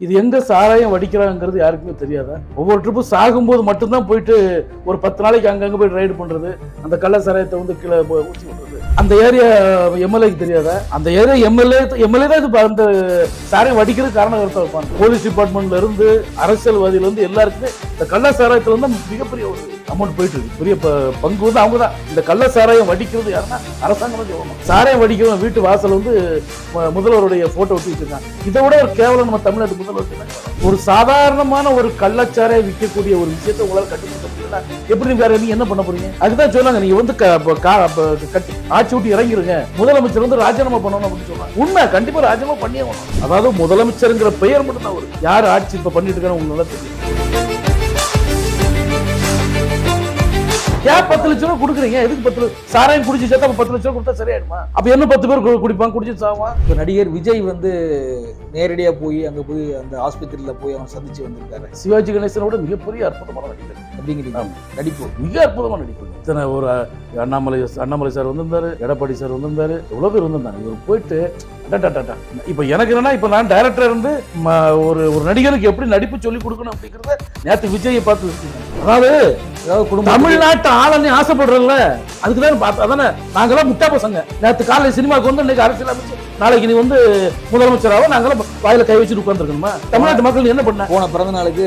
இது எங்க சாராயம் வடிக்கிறாங்கிறது யாருக்குமே தெரியாதா? ஒவ்வொரு ட்ரிப்பும் சாகும்போது மட்டும்தான் போயிட்டு ஒரு பத்து நாளைக்கு அங்கங்க போய் ரைடு பண்றது அந்த கள்ள சாராயத்தை வந்து கீழே போ- ஊற்றி விடுறது அந்த ஏரியா எம்எல்ஏக்கு தெரியாதா? அந்த ஏரியா எம்எல்ஏ எம்எல்ஏ தான் இது அந்த சாராயம் வடிக்கிறது காரணகர்த்தா இருப்பாங்க. போலீஸ் டிபார்ட்மெண்ட்ல இருந்து அரசியல்வாதியில இருந்து எல்லாருக்குமே இந்த கள்ள சாராயத்துல வந்து மிகப்பெரிய ஒரு அமௌண்ட் போயிட்டு இருக்கு. பெரிய ப- பங்கு வந்து அவங்க தான் இந்த கள்ள சாராயம் வடிக்கிறது யாருன்னா அரசாங்கம் தான் சொல்லணும் சாராயம் வடிக்கிறவங்க வீட்டு வாசல் வந்து முதல்வருடைய போட்டோ ஒட்டி வச்சிருக்காங்க. இதை விட ஒரு கேவலம் நம்ம தமிழ்நாட்டு முதல்வர் ஒரு சாதாரணமான ஒரு கள்ளச்சாரை விற்கக்கூடிய ஒரு விஷயத்தை உங்களால் கட்டுப்படுத்த முடியல எப்படி வேற நீங்க என்ன பண்ண போறீங்க? அதுதான் சொன்னாங்க. நீங்க வந்து க- கட்டி ஆட்சி விட்டு இறங்கிருங்க. முதலமைச்சர் வந்து ராஜினாமா பண்ணணும் அப்படின்னு சொன்னாங்க. உண்மை கண்டிப்பா ராஜினாமா பண்ணியே அதாவது முதலமைச்சருங்கிற பெயர் மட்டும் தான் ஒரு யார் ஆட்சி இப்ப பண்ணிட்டு இருக்காங்க உங்களுக்கு நல்லா தெரியும். ஏன் பத்து லட்சம் ரூபாய் கொடுக்குறீங்க? எதுக்கு பத்து லட்சம் சாராயம் குடிச்சு சேர்த்தா பத்து லட்சம் ரூபாய் கொடுத்தா சரியாயிடுமா? அப்ப என்ன பத்து பேர் குடிப்பான் குடிச்சு சாவான் நடிகர் விஜய் வந்து நேரடியா போய் அங்க போய் அந்த ஆஸ்பத்திரியில போய் அவன் சந்திச்சு வந்திருக்காரு. சிவாஜி கணேசனோட மிகப்பெரிய அற்புதமான நடிகர் அப்படிங்கிறீங்க. நடிப்பு. மிக அற்புதமான நடிப்பு. இத்தனை ஒரு அண்ணாமலை அண்ணாமலை சார் வந்திருந்தாரு எடப்பாடி சார் வந்திருந்தாரு எவ்வளவு பேர் வந்திருந்தாங்க. இவர் போயிட்டு. இப்ப எனக்கு என்னன்னா இப்ப நான் டைரக்டர் இருந்து ஒரு ஒரு நடிகருக்கு எப்படி நடிப்பு சொல்லி கொடுக்கணும் அப்படிங்கறத நேத்து விஜயை பார்த்து. அதாவது தமிழ்நாட்டு ஆளன்னு ஆசைப்படுறல அதுக்கு தான் பார்த்து அதானே? நாங்களாம் முட்டா பசங்க. நேத்து காலையில சினிமாக்கு வந்து இன்னைக்கு அரசியல் அமைச்சு நாளைக்கு நீ வந்து முதலமைச்சராக நாங்களாம் வாயில கை வச்சுட்டு உட்காந்துருக்கணுமா தமிழ்நாட்டு மக்கள் என்ன பண்ண? போன பிறந்த நாளுக்கு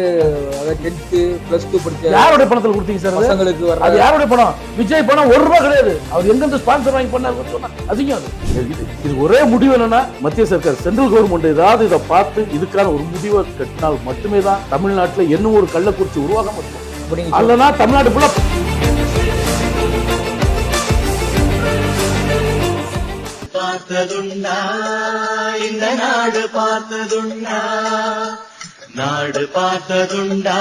டென்த்து பிளஸ் டூ படிச்ச யாருடைய பணத்தில் கொடுத்தீங்க சார் அது? பசங்களுக்கு வர அது யாருடைய பணம்? விஜய் பணம் ஒரு ரூபாய் கிடையாது. அவர் எங்கிருந்து ஸ்பான்சர் வாங்கி பண்ணாரு சொன்னா. அதிகம் அது. இது ஒரே முடிவு என்னன்னா மத்திய சர்க்கார் சென்ட்ரல் கவர்மெண்ட் ஏதாவது இதை பார்த்து இதுக்கான ஒரு முடிவை கட்டினால் மட்டுமே தான் தமிழ்நாட்டுல இன்னும் ஒரு கள்ளக்குறிச்சி உருவாக முடியும். அப்படிங்க அல்லனா தமிழ்நாடு ஃபுல்லா பார்த்ததுண்டா இந்த நாடு பார்த்ததுண்டா நாடு பார்த்ததுண்டா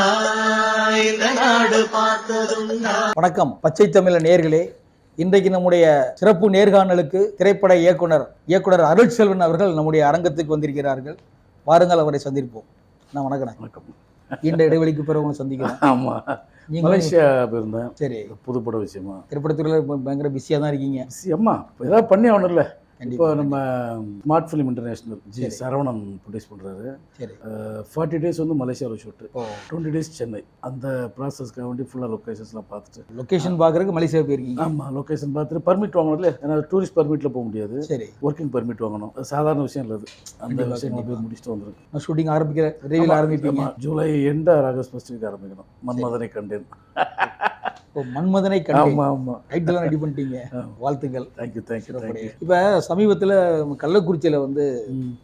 இந்த நாடு பார்த்ததுண்டா. வணக்கம் பச்சை தமிழ நேர்களே. இன்றைக்கு நம்முடைய சிறப்பு நேர்காணலுக்கு திரைப்பட இயக்குனர் இயக்குனர் அருள் செல்வன் அவர்கள் நம்முடைய அரங்கத்துக்கு வந்திருக்கிறார்கள். வாருங்கள் அவரை சந்திப்போம். நான் வணக்கம் வணக்கம். இந்த இடைவெளிக்கு பிறகு உங்களை சந்திக்கிறேன் ஆமா. நீங்க மலேசியா போயிருந்தேன் சரி. புதுப்பட விஷயமா. திரைப்படத்துறையில பயங்கர பிஸியா தான் இருக்கீங்க. அம்மா. ஏதாவது பண்ணி ஆகணும்ல. இப்போ நம்ம ஸ்மார்ட் ஃபிலிம் இன்டர்நேஷனல் ஜி சரி. சரவணன் ப்ரொடியூஸ் பண்றாரு. சரி. ஃபார்ட்டி டேஸ் வந்து மலேசியாவில் ஷூட்டு ஓ. Twenty days Chennai. அந்த ப்ராசஸ்க்காக வேண்டி ஃபுல்லாக லொக்கேஷன்ஸ்லாம் பார்த்துட்டு. லொகேஷன் பார்க்கறதுக்கு மலேசியா போயிருக்கீங்க. ஆமாம் லொக்கேஷன் பார்த்துட்டு பர்மிட் வாங்கணும்ல? ஏன்னா டூரிஸ்ட் பர்மிட்டில் போக முடியாது. சரி. ஒர்க்கிங் பர்மிட் வாங்கணும். சாதாரண விஷயம் இல்லை அது. அந்த விஷயம். போய் முடிச்சுட்டு வந்துருக்கு ஷூட்டிங் ஆரம்பிக்கிற ஆரம்பிப்பீங்க. July end August first week ஆரம்பிக்கணும். மன்மதனை கண்டேன். இப்போ மன்மதனை ஆமாம் ஆமாம் டைட்டில் ரெடி பண்ணிட்டீங்க. வாழ்த்துக்கள் தேங்க்யூ தேங்க்யூ இப்ப சமீபத்துல கள்ளக்குறிச்சியில வந்து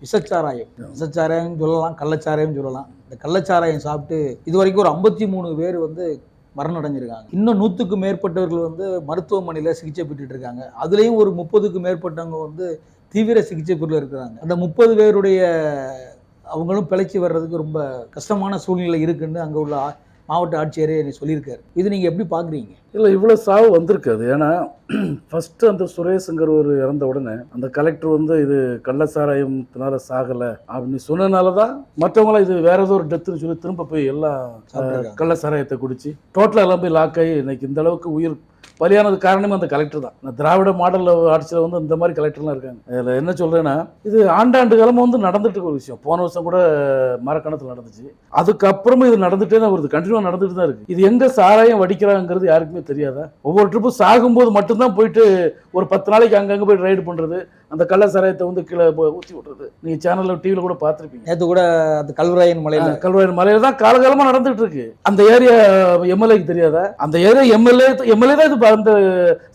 விஷச்சாராயம் விஷச்சாராயம் சொல்லலாம் கள்ளச்சாராயம் சொல்லலாம். இந்த கள்ளச்சாராயம் சாப்பிட்டு இது வரைக்கும் ஒரு ஐம்பத்தி மூணு பேர் வந்து மரணம் அடைஞ்சிருக்காங்க இன்னும் நூற்றுக்கும் மேற்பட்டவர்கள் வந்து மருத்துவமனையில் சிகிச்சை பெற்றுட்டு இருக்காங்க அதுலேயும் ஒரு முப்பதுக்கும் மேற்பட்டவங்க வந்து தீவிர சிகிச்சை பிரிவில் இருக்கிறாங்க. அந்த முப்பது பேருடைய அவங்களும் பிழைச்சி வர்றதுக்கு ரொம்ப கஷ்டமான சூழ்நிலை இருக்குன்னு அங்கே உள்ள மாவட்ட ஆட்சியரே சொல்லியிருக்காரு. இது நீங்கள் எப்படி பார்க்குறீங்க இல்லை இவ்வளோ சாவு வந்திருக்கு அது ஏன்னா ஃபர்ஸ்ட் அந்த சுரேஷுங்கிற ஒரு இறந்த உடனே அந்த கலெக்டர் வந்து இது கள்ளசாராயத்தினால சாகலை அப்படின்னு சொன்னனால தான் மற்றவங்களாம் இது வேற ஏதோ ஒரு டெத்துன்னு சொல்லி திரும்ப போய் எல்லாம் கள்ளசாராயத்தை குடிச்சு டோட்டலாக எல்லாம் போய் லாக் ஆகி இன்னைக்கு இந்த அளவுக்கு உயிர் பலியானது காரணமே அந்த கலெக்டர் தான். இந்த திராவிட மாடல் ஆட்சியில் வந்து இந்த மாதிரி கலெக்டர்லாம் இருக்காங்க. இதில் என்ன சொல்றேன்னா இது ஆண்டாண்டு காலமாக வந்து நடந்துட்டு இருக்க ஒரு விஷயம். போன வருஷம் கூட மரக்கணத்தில் நடந்துச்சு. அதுக்கப்புறமும் இது நடந்துட்டே தான் வருது. கண்டினியூவாக நடந்துட்டு தான் இருக்கு. இது எங்க சாராயம் வடிக்கிறாங்கிறது யாருக்குமே தெரியாதா? ஒவ்வொரு ட்ரிப்பும் சாகும்போது மட்டும்தான் போயிட்டு ஒரு பத்து நாளைக்கு அங்கங்கே போய் ரைடு பண்றது. அந்த கள்ள சாராயத்தை வந்து கீழே ஊத்தி விடுறது. நீங்க சேனல்ல டிவியில கூட பார்த்துருப்பீங்க. நேற்று கூட அந்த கல்வராயன் மலையில் கல்வாயின் மலையில தான் காலகாலமா நடந்துட்டு இருக்கு. அந்த ஏரியா எம்எல்ஏக்கு தெரியாதா? அந்த ஏரியா எம்எல்ஏ எம்எல்ஏ தான் இது அந்த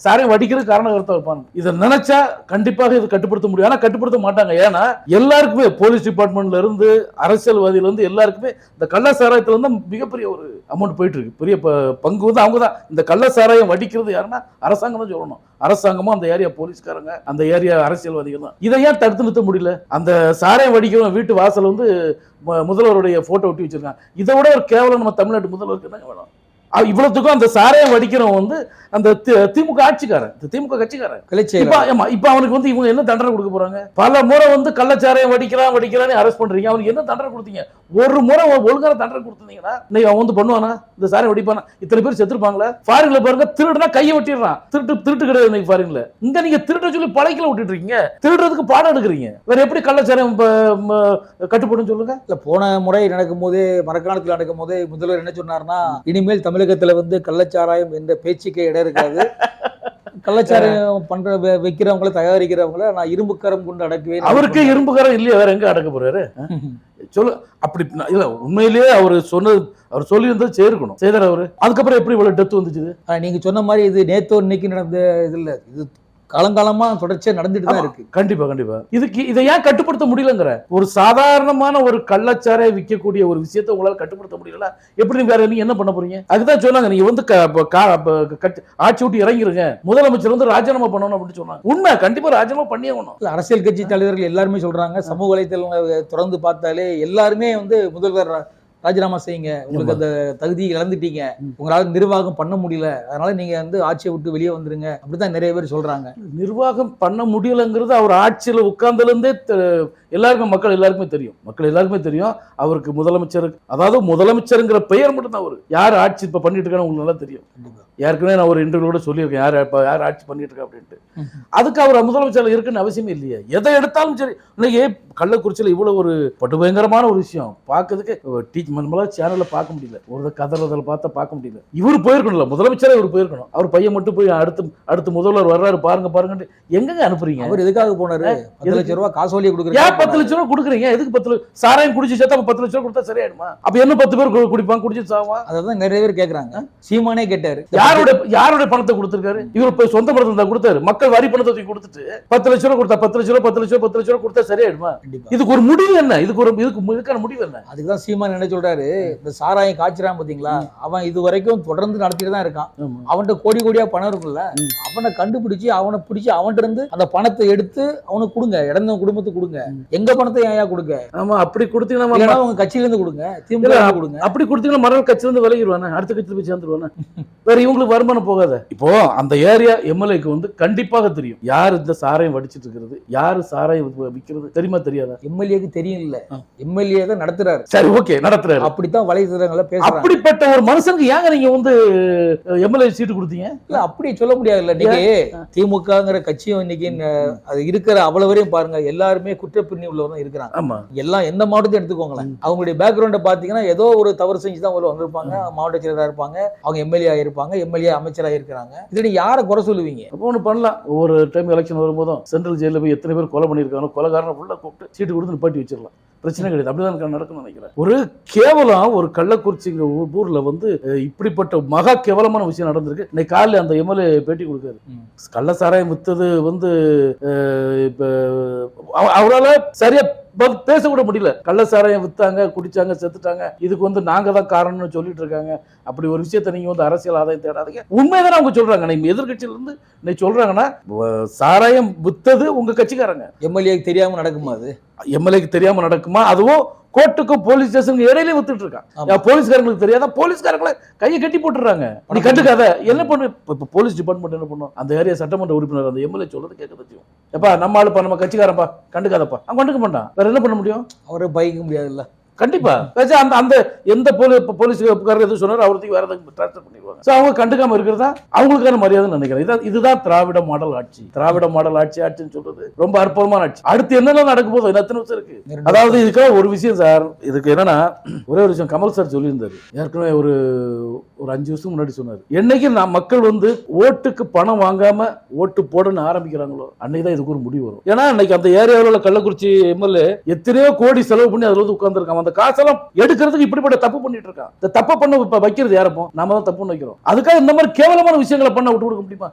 சாரையும் வடிக்கிறது காரணகர்த்தா இருப்பாங்க. இதை நினைச்சா கண்டிப்பாக இது கட்டுப்படுத்த முடியும். ஆனா கட்டுப்படுத்த மாட்டாங்க. ஏன்னா எல்லாருக்குமே போலீஸ் டிபார்ட்மெண்ட்ல இருந்து அரசியல்வாதியில இருந்து எல்லாருக்குமே இந்த கள்ள சாராயத்துல இருந்து மிகப்பெரிய ஒரு அமௌண்ட் போயிட்டு இருக்கு பெரிய ப- பங்கு வந்து அவங்க தான் இந்த கள்ள சாராயம் வடிக்கிறது யாருன்னா அரசாங்கம் தான் சொல்லணும். அரசாங்கமும் அந்த ஏரியா போலீஸ்காரங்க அந்த ஏரியா அரசியல்வாதிகள் தான். இதை ஏன் தடுத்து நிறுத்த முடியல? அந்த சாராயம் வடிக்கிறோம் வீட்டு வாசல் வந்து முதல்வருடைய போட்டோ ஒட்டி வச்சிருக்காங்க. இதை விட ஒரு கேவலம் நம்ம தமிழ்நாட்டு முதல்வருக்கு என்னங்க வேணும்? இவ்வளவுத்துக்கும் அந்த சாராயம் வடிக்கிறவன் வந்து அந்த திமுக ஆட்சிக்காரன். திமுக கட்சிக்காரன். ஆமா இப்ப அவனுக்கு வந்து இவங்க என்ன தண்டனை கொடுக்க போறாங்க? பல முறை வந்து கள்ளச்சாராயம் வடிக்கிறான் வடிக்கிறான்னு அரெஸ்ட் பண்றீங்க. அவனுக்கு என்ன தண்டனை கொடுத்தீங்க? ஒரு முறை ஒழுங்கான தண்டனை கொடுத்தீங்கன்னா இன்னைக்கு அவன் வந்து பண்ணுவானா? இந்த சாராயம் வடிப்பானா? இத்தனை பேர் செத்துருப்பாங்களா? ஃபாரின்ல பாருங்க திருடுனா கையை வெட்டிடுறான். திருட்டு திருட்டு கிடையாது இன்னைக்கு ஃபாரின்ல இங்க நீங்க திருட்ட சொல்லி பழைக்கல விட்டுட்டு இருக்கீங்க திருடுறதுக்கு பாடம் எடுக்கிறீங்க. வேற எப்படி கள்ளச்சாராயம் இப்ப, ம, கட்டுப்படும் சொல்லுங்க? இல்ல போன முறை நடக்கும் போதே மரக்காணத்தில் நடக்கும் போதே முதல்வர் என்ன சொன்னார்னா இனிமேல் தமிழகத்துல வந்து கள்ளச்சாராயம் என்ற பேச்சுக்கே இடம் இருக்காது. கள்ளச்சாராயம் பண்ற வைக்கிறவங்கள தயாரிக்கிறவங்கள நான் இரும்பு கரம் கொண்டு அடக்குவேன். அவருக்கு இரும்புக்காரன் இல்லையா? வேற எங்க அடக்க போறாரு? சொல்லு அப்படி இல்ல உண்மையிலேயே அவர் சொன்னது அவர் சொல்லி இருந்தது சேர்க்கணும். செய்தார் அவரு. அதுக்கப்புறம் எப்படி இவ்வளவு டெத் வந்துச்சு நீங்க சொன்ன மாதிரி இது நேத்தோ இன்னைக்கு நடந்த இது இல்ல. இது காலங்காலமா தொடர்ச்சியா நடந்துட்டு தான் இருக்கு கண்டிப்பா கண்டிப்பா இதுக்கு இதை ஏன் கட்டுப்படுத்த முடியலங்கிற ஒரு சாதாரணமான ஒரு கள்ளச்சாரை விற்கக்கூடிய ஒரு விஷயத்தை உங்களால கட்டுப்படுத்த முடியல எப்படி வேற நீங்க என்ன பண்ண போறீங்க அதுதான் சொன்னாங்க நீங்க வந்து ஆட்சி விட்டு இறங்கிருங்க முதலமைச்சர் வந்து ராஜினாமா பண்ணணும் அப்படின்னு சொன்னாங்க உண்மை கண்டிப்பா ராஜினாமா பண்ணியே ஆகணும் இல்ல, அரசியல் கட்சி தலைவர்கள் எல்லாருமே சொல்றாங்க சமூக வலைத்தளங்களை திறந்து பார்த்தாலே எல்லாருமே வந்து முதல்வர் ராஜினாமா செய்யுங்க. உங்களுக்கு அந்த தகுதி இழந்துட்டீங்க. உங்களால நிர்வாகம் பண்ண முடியல. அதனால நீங்க வந்து ஆட்சியை விட்டு வெளியே வந்துருங்க. அப்படிதான் நிறைய பேர் சொல்றாங்க. நிர்வாகம் பண்ண முடியலங்கிறது அவர் ஆட்சியில் உட்கார்ந்துலேருந்தே எல்லாருக்கும் மக்கள் எல்லாருக்குமே தெரியும். மக்கள் எல்லாருக்குமே தெரியும். அவருக்கு முதலமைச்சர் அதாவது முதலமைச்சருங்கிற பெயர் மட்டும் தான் அவர். யார் ஆட்சி இப்போ பண்ணிட்டு இருக்கான்னு உங்களுக்கு நல்லா தெரியும். ஏற்கனவே நான் ஒரு இன்டர்வியூட சொல்லியிருக்கேன். யார் இப்போ யார் ஆட்சி பண்ணிட்டு இருக்கா அப்படின்ட்டு. அதுக்கு அவர் முதலமைச்சர் இருக்குன்னு அவசியமே இல்லையே. எதை எடுத்தாலும் சரி. இன்னைக்கு கள்ளக்குறிச்சியில் இவ்வளோ ஒரு படுபயங்கரமான ஒரு விஷயம். பார்க்கறதுக்கு டீச் நம்மளால சேனலில் பார்க்க முடியல. ஒரு கதறதில் பார்த்தா பார்க்க முடியல. இவர் போயிருக்கணும்ல. முதலமைச்சரே இவர் போயிருக்கணும். அவர் பையன் மட்டும் போய் அடுத்து அடுத்து முதல்வர் வர்றாரு பாருங்க பாருங்கன்ட்டு. எங்கங்க அனுப்புறீங்க? அவர் எதுக்காக போனாரு? பத்து லட்சம் ரூபாய் காசோலியை ஏன் கொடுக்குறாரு பத்து லட்ச ரூபா கொடுக்குறீங்க? எதுக்கு பத்து லட்சம் சாராயம் குடிச்சு சேர்த்தா பத்து லட்ச ரூபா கொடுத்தா சரியாயிடுமா? அப்ப என்ன பத்து பேர் குடிப்பாங்க குடிச்சு சாவான் அதான் நிறைய பேர் கேக்குறாங்க. சீமானே கேட்டாரு. யாரோட யாரோட பணத்தை கொடுத்திருக்காரு? இவர் போய் சொந்த பணத்தை தான் கொடுத்தாரு. மக்கள் வரி பணத்தை தூக்கி கொடுத்துட்டு பத்து லட்ச ரூபா கொடுத்தா பத்து லட்ச ரூபா பத்து லட்ச ரூபா பத்து லட்ச ரூபா கொடுத்தா சரியாயிடுமா? இதுக்கு ஒரு முடிவு என்ன? இதுக்கு ஒரு இதுக்கு இதுக்கான முடிவு என்ன? அதுக்குதான் சீமான் என்ன சொல்றாரு? இந்த சாராயம் காய்ச்சறான் பாத்தீங்களா? அவன் இது வரைக்கும் தொடர்ந்து நடத்திட்டு தான் இருக்கான். அவன்கிட்ட கோடி கோடியா பணம் இருக்குல்ல. அவனை கண்டுபிடிச்சு அவனை பிடிச்சு அவன்கிட்ட இருந்து அந்த பணத்தை எடுத்து அவனுக்கு கொடுங்க. இறந்த குடும்பத்துக்கு கொடுங்க. எங்க பணத்தை ஏன் கொடுங்க ஆமா அப்படி கொடுத்தீங்கன்னா உங்க கட்சியில இருந்து கொடுங்க திமுக கொடுங்க. அப்படி கொடுத்தீங்கன்னா மறுநாள் கட்சியில இருந்து விலகிடுவானே? அடுத்த கட்சியில போய் சேர்ந்துருவானே? வேற இவங்களுக்கு வருமானம் போகாத. இப்போ அந்த ஏரியா எம்எல்ஏக்கு வந்து கண்டிப்பாக தெரியும். யார் இந்த சாராயம் வடிச்சிட்டு இருக்கிறது? யாரு சாராயம் வி- விக்கிறது? தெரியுமா தெரியாதா? எம்எல்ஏக்கு தெரியும் இல்ல. எம்எல்ஏ தான் நடத்துறாரு. சரி ஓகே நடத்துறாரு. அப்படித்தான் வலைதளங்கள பேசுறாங்க. அப்படிப்பட்ட ஒரு மனுஷனுக்கு ஏங்க நீங்க வந்து எம்எல்ஏ சீட்டு கொடுத்தீங்க? இல்ல அப்படி சொல்ல முடியாது இல்ல. இன்னைக்கு திமுகங்கிற கட்சியும் இன்னைக்கு அது இருக்கிற அவ்வளவரையும் பாருங்க எல்லாருமே குற்றப்பின்னி உள்ளவர் தான் இருக்கிறாங்க. ஆமா. எல்லாம் எந்த மாவட்டத்தையும் எடுத்துக்கோங்களேன். அவங்களுடைய பேக்ரவுண்டை பார்த்தீங்கன்னா ஏதோ ஒரு தவறு செஞ்சு தான் உள்ள வந்திருப்பாங்க. மாவட்ட செயலராக இருப்பாங்க. அவங்க எம்எல்ஏ ஆயிருப்பாங்க எம்எல்ஏ அமைச்சராக இருக்கிறாங்க. இதுல யாரை குறை சொல்லுவீங்க? அப்போ ஒன்று பண்ணலாம். ஒவ்வொரு டைம் எலெக்ஷன் வரும்போதும் சென்ட்ரல் ஜெயிலில் போய் எத்தனை பேர் கொலை பண்ணியிருக்காங்க கொலைகாரனை ஃபுல்லாக கூப்பிட்டு சீட்டு கொடுத்து நிப்பாட்டி வச்சிடலாம். பிரச்சனை கிடையாது. அப்படிதான் நடக்கும்னு நினைக்கிறேன். ஒரு கேவலம் ஒரு கள்ளக்குறிச்சிங்கிற ஊர்ல வந்து இப்படிப்பட்ட மகா கேவலமான விஷயம் நடந்திருக்கு. இன்னைக்கு காலையில் அந்த எம்எல்ஏ பேட்டி கொடுக்காரு. கள்ள சாராயம் வித்தது வந்து இப்ப அவ- அவரால சரியா பேச கூட முடியல. கள்ள சாராயம் வித்தாங்க குடிச்சாங்க செத்துட்டாங்க. இதுக்கு வந்து நாங்க தான் காரணம்னு சொல்லிட்டு இருக்காங்க. அப்படி ஒரு விஷயத்தை நீங்க வந்து அரசியல் ஆதாயம் தேடாதீங்க. உண்மைதான் அவங்க சொல்றாங்க. நீங்க எதிர்கட்சியில இருந்து நீ சொல்றாங்கன்னா சாராயம் வித்தது உங்க கட்சிக்காரங்க. எம்எல்ஏக்கு தெரியாம நடக்குமா அது? எம்எல்ஏக்கு தெரியாம நடக்குமா? அதுவும் கோர்ட்டுக்கும் போலீஸ் ஸ்டேஷனுக்கு இடையிலே வித்துட்டு இருக்கான். போலீஸ்காரங்களுக்கு தெரியாதா? போலீஸ்காரங்களை கையை கட்டி போட்டுறாங்க நீ கண்டுக்காத. என்ன பண்ணு? இப்ப இப்ப போலீஸ் டிபார்ட்மெண்ட் என்ன பண்ணும்? அந்த ஏரியா சட்டமன்ற உறுப்பினர் அந்த எம்எல்ஏ சொல்றது கேட்க தெரியும் எப்பா நம்ம ஆளுப்பா நம்ம கட்சிக்காரப்பா கண்டுக்காதப்பா. அவன் கண்டுக்க மாட்டான். வேற என்ன பண்ண முடியும்? அவரை பயிக்க முடியாதுல்ல. கண்டிப்பா. அந்த அந்த எந்த போலீ போலீஸ்காரர் எது சொன்னாரோ அவருக்கு வேற எதுவும் ட்ரான்ஸ்ஃபர் பண்ணிடுவாங்க. ஸோ அவங்க கண்டுக்காம இருக்கிறதா? அவங்களுக்கான மரியாதைன்னு நினைக்கிறேன். இதான் இதுதான் திராவிட மாடல் ஆட்சி. திராவிட மாடல் ஆட்சி ஆட்சின்னு சொல்றது ரொம்ப அற்புதமான ஆட்சி. அடுத்து என்னெல்லாம் நடக்க போதும் எத்தனை வருஷம் இருக்கு? அதாவது இதுக்காக ஒரு விஷயம் சார் இதுக்கு என்னன்னா ஒரே ஒரு விஷயம் கமல் சார் சொல்லியிருந்தாரு. ஏற்கனவே ஒரு ஒரு அஞ்சு வருஷம் முன்னாடி சொன்னார். என்னைக்கு நான் மக்கள் வந்து ஓட்டுக்கு பணம் வாங்காம ஓட்டு போடணும்னு ஆரம்பிக்கிறாங்களோ அன்னைக்கு தான் இதுக்கு ஒரு முடிவு வரும். ஏன்னா இன்னைக்கு அந்த ஏரியாவில் உள்ள கள்ளக்குறிச்சி எம்எல்ஏ எத்தனையோ கோடி செலவு பண்ணி அதுல வந்து உட்கார்ந்துருக்கான் அந்த காசெல்லாம் எடுக்கிறதுக்கு இப்படிப்பட்ட தப்பு பண்ணிட்டு இருக்கான் இந்த தப்பை பண்ண இப்ப வைக்கிறது யாரப்போ நாம தான் தப்புன்னு வைக்கிறோம். அதுக்காக இந்த மாதிரி கேவலமான விஷயங்களை பண்ண விட்டு கொடுக்க முடியுமா?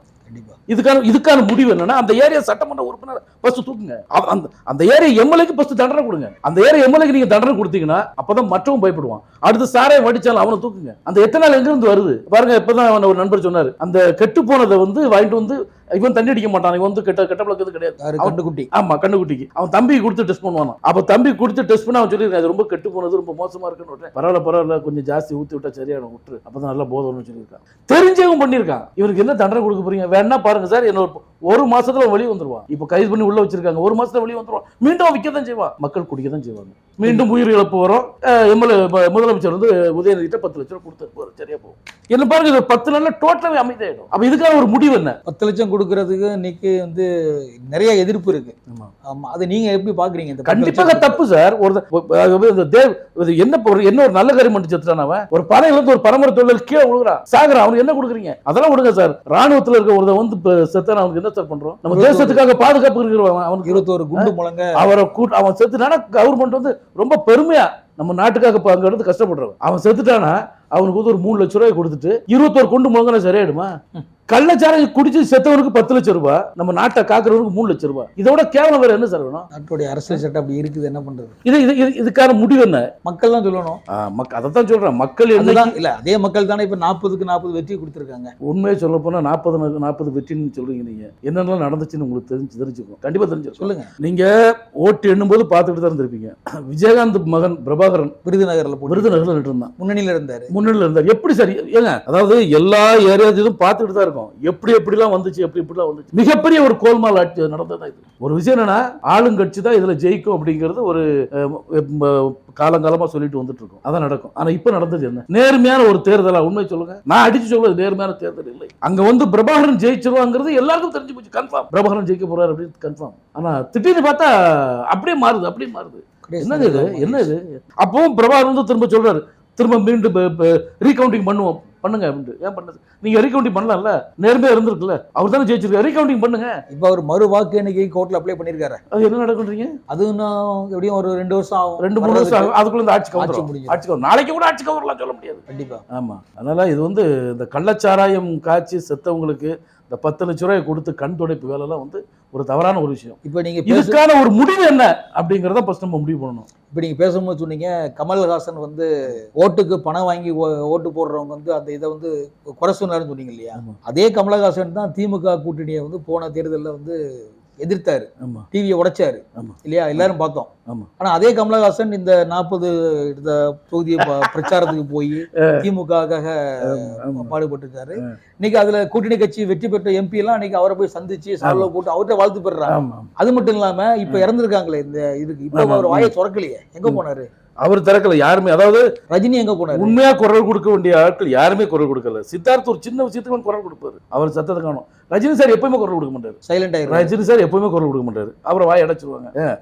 இதுக்கான இதுக்கான முடிவு என்னன்னா அந்த ஏரியா சட்டமன்ற உறுப்பினர் ஃபர்ஸ்ட் தூக்குங்க. அந்த அந்த ஏரியா எம்எல்ஏக்கு ஃபர்ஸ்ட் தண்டனை கொடுங்க. அந்த ஏரியா எம்எல்ஏக்கு நீங்க தண்டனை கொடுத்தீங்கன்னா அப்பதான் மற்றவன் பயப்படுவான். அடுத்து சாரை வடிச்சாலும் அவனை தூக்குங்க. அந்த எத்தனை நாள் எங்க இருந்து வருது? பாருங்க இப்பதான் ஒரு நண்பர் சொன்னாரு. அந்த கெட்டு போனதை வந்து வாங்கிட்டு வந்து இவன் தண்ணி அடிக்க மாட்டான். இவன் வந்து கெட்ட கெட்ட பழக்கம் கிடையாது. கண்டுக்குட்டி ஆமா கண்ணுக்குட்டிக்கு. அவன் தம்பிக்கு கொடுத்து டெஸ்ட் பண்ணுவானா அப்ப தம்பி கொடுத்து டெஸ்ட் பண்ண அவன் அது ரொம்ப கெட்டு போனது ரொம்ப மோசமா இருக்குன்னு பரவாயில்ல பரவாயில்ல கொஞ்சம் ஜாஸ்தி ஊத்தி விட்டா சரியான விட்டுரு. அப்பதான் நல்லா போதும்னு சொல்லியிருக்கான். தெரிஞ்சவன் பண்ணியிருக்கான். இவருக்கு என்ன தண்டனை கொடுக்க போறீங்க? வேணா பாருங்க சார் என்னோட ஒரு- மாசத்துல வெளியே வந்துருவான் இப்ப கைது பண்ணி உள்ள வச்சிருக்காங்க. ஒரு மாசத்துல வெளியே வந்துருவான் மீண்டும் விற்க தான் செய்வான் மக்கள் குடிக்க தான் செய்வாங்க. மீண்டும் உயிர் இழப்பு வரும். எம்எல்ஏ முதலமைச்சர் வந்து உதயநிதிட்ட பத்து லட்சம் கொடுத்து சரியா போகும். என்ன பாருங்க இது பத்து நாள்ல டோட்டலாவே அமைதியாயிடும். அப்ப இதுக்கான ஒரு முடிவு என்ன? பத்து லட்சம் கொடுக்கறதுக்கு இன்னைக்கு வந்து நிறைய எதிர்ப்பு இருக்கு. ஆமா. ஆமா அதை நீங்க எப்படி பாக்குறீங்க கண்டிப்பாக தப்பு சார். ஒரு தேவ் இது என்ன ஒரு என்ன ஒரு நல்ல காரியம் பண்ணி செத்துட்டான் அவன்? ஒரு பறையில இருந்து ஒரு பரம்பரை தொழில் கீழே விழுகிறான். சாகுறான் அவனுக்கு என்ன கொடுக்குறீங்க? அதெல்லாம் விடுங்க சார். ராணுவத்துல இருக்க ஒருத்த வந்து செத்தான அவனுக்கு என்ன சார் பண்றோம்? நம்ம தேசத்துக்காக பாதுகாப்பு இருக்கிறவன் அவனுக்கு இருபத்தோரு குண்டு முழங்க. அவரை கூட்டு அவன் செத்துட்டானா? கவர்மெண்ட் வந்து ரொம்ப பெருமையா நம்ம நாட்டுக்காக இருந்து கஷ்டப்படுறவன். அவன் செத்துட்டானா? அவனுக்கு வந்து ஒரு மூணு லட்ச ரூபாய் கொடுத்துட்டு இருபத்தோரு கொண்டு முழங்கினா சரியாயிடுமா? கள்ளச்சாரம் குடிச்சு செத்தவனுக்கு பத்து லட்சம் ரூபாய் நம்ம நாட்டை காக்குறவனுக்கு மூணு லட்சம் ரூபாய் இதோட கேவலம் வேற என்ன சார் வேணும்? நாட்டுடைய அரசியல் சட்டம் அப்படி இருக்குது என்ன பண்றது? இது இது இது- இதுக்கான முடிவு என்ன? மக்கள் தான் சொல்லணும். அதை தான் சொல்றேன். மக்கள் என்ன அதுதான் இல்ல அதே மக்கள் தானே இப்ப நாற்பதுக்கு நாற்பது வெற்றி கொடுத்திருக்காங்க. உண்மையை சொல்ல போனா நாற்பது நாற்பது வெற்றின்னு சொல்றீங்க நீங்க. என்னென்னலாம் நடந்துச்சுன்னு உங்களுக்கு தெரிஞ்சு தெரிஞ்சுக்கும் கண்டிப்பா தெரிஞ்சிருக்கும். சொல்லுங்க. நீங்க ஓட்டு எண்ணும்போது பார்த்துட்டு தான் இருந்திருப்பீங்க. விஜயகாந்த் மகன் பிரபாகரன் விருதுநகர்ல விருதுநகர்ல நின்று இருந்தான் முன்னணியில இருந்தாரு. முன்னிலையில் இருந்தார். எப்படி சரி ஏங்க அதாவது எல்லா ஏரியாஜும் பார்த்துட்டு தான் இருக்கும் எப்படி எப்படிலாம் வந்துச்சு எப்படி எப்படிலாம் வந்துச்சு? மிகப்பெரிய ஒரு கோல்மால் ஆட்சி நடந்ததா இது? ஒரு விஷயம் என்னன்னா ஆளுங்கட்சி தான் இதுல ஜெயிக்கும் அப்படிங்கிறது ஒரு அஹ், அஹ், காலங்காலமா சொல்லிட்டு வந்துட்டு இருக்கோம் அதான் நடக்கும். ஆனா இப்ப நடந்தது என்ன? நேர்மையான ஒரு தேர்தலா? உண்மை சொல்லுங்க. நான் அடிச்சு சொல்றது நேர்மையான தேர்தல் இல்லை. அங்க வந்து பிரபாகரன் ஜெயிச்சிருவாங்கிறது எல்லாருக்கும் தெரிஞ்சு போச்சு. கன்ஃபார்ம் பிரபாகரன் ஜெயிக்க போறாரு அப்படின்னு கன்ஃபார்ம் ஆனா திடீர்னு பார்த்தா அப்படியே மாறுது அப்படியே மாறுது. என்னது இது? என்ன இது அப்பவும் பிரபாகர் வந்து திரும்ப சொல்றாரு. திரும்ப மீண்டும் ரீகவுண்டிங் பண்ணுவோம். பண்ணுங்க அப்படின்ட்டு. ஏன் பண்ணது நீங்க ரீகவுண்டிங் பண்ணலாம்ல? நேர்மையா இருந்திருக்குல்ல. அவர் தானே ஜெயிச்சிருக்காரு. ரீகவுண்டிங் பண்ணுங்க. இப்ப அவர் மறு வாக்கு எண்ணிக்கை கோர்ட்ல அப்ளை பண்ணிருக்காரு. அது என்ன நடக்குன்றீங்க? அது இன்னும் எப்படியும் ஒரு ரெண்டு வருஷம் ஆகும். ரெண்டு மூணு வருஷம் ஆகும். அதுக்குள்ள இந்த ஆட்சி கவுந்துரும். முடிஞ்சிடும். ஆட்சி கவுரும் நாளைக்கு கூட ஆட்சி கவரலாம் சொல்ல முடியாது. கண்டிப்பா. ஆமா. அதனால இது வந்து இந்த கள்ளச்சாராயம் காய்ச்சி செத்தவங்களுக்கு இந்த பத்து லட்ச ரூபாய் கொடுத்து கண் துடைப்பு வேலைலாம் வந்து ஒரு தவறான ஒரு விஷயம். இப்ப நீங்க இதுக்கான ஒரு முடிவு என்ன? அப்படிங்கறத ஃபர்ஸ்ட் நம்ம முடிவு பண்ணணும். இப்ப நீங்க பேசும்போது சொன்னீங்க கமல்ஹாசன் வந்து ஓட்டுக்கு பணம் வாங்கி ஓ- ஓட்டு போடுறவங்க வந்து அந்த இதை வந்து குறை சொன்னாருன்னு சொன்னீங்க இல்லையா. அதே கமலஹாசன் தான் திமுக கூட்டணியை வந்து போன தேர்தலில் வந்து எதிர்த்தாரு. டிவியை உடைச்சாரு. இல்லையா? எல்லாரும் பார்த்தோம். ஆனா அதே கமலஹாசன் இந்த நாற்பது இந்த தொகுதியை பிரச்சாரத்துக்கு போய் ஆமா. பாடுபட்டு இருக்காரு இன்னைக்கு அதுல கூட்டணி கட்சி வெற்றி பெற்ற எம்பி எல்லாம் இன்னைக்கு அவரை போய் சந்திச்சு சால்வ போட்டு அவர்கிட்ட வாழ்த்து பெறாங்க அது மட்டும் இல்லாம இப்ப இறந்துருக்காங்களே இந்த இதுக்கு. இப்ப. அவர் வாயை திறக்கலையே. எங்க போனாரு? அவர் திறக்கல யாருமே. அதாவது ரஜினி எங்க போனாரு? உண்மையா குரல் கொடுக்க வேண்டிய ஆட்கள் யாருமே குரல் கொடுக்கல. சித்தார்த் ஒரு சின்ன விஷயத்துக்கு குரல் கொடுப்பாரு. அவர் சத்தத்தை காணும். ரஜினி சார் எப்பவுமே குரல் கொடுக்க மாட்டாரு. சைலண்ட் ஆயிரு ரஜினி சார் எப்பவுமே குரல் கொடுக்க மாட்டாரு. அவரை வாய் அடைச்சிருவாங்க.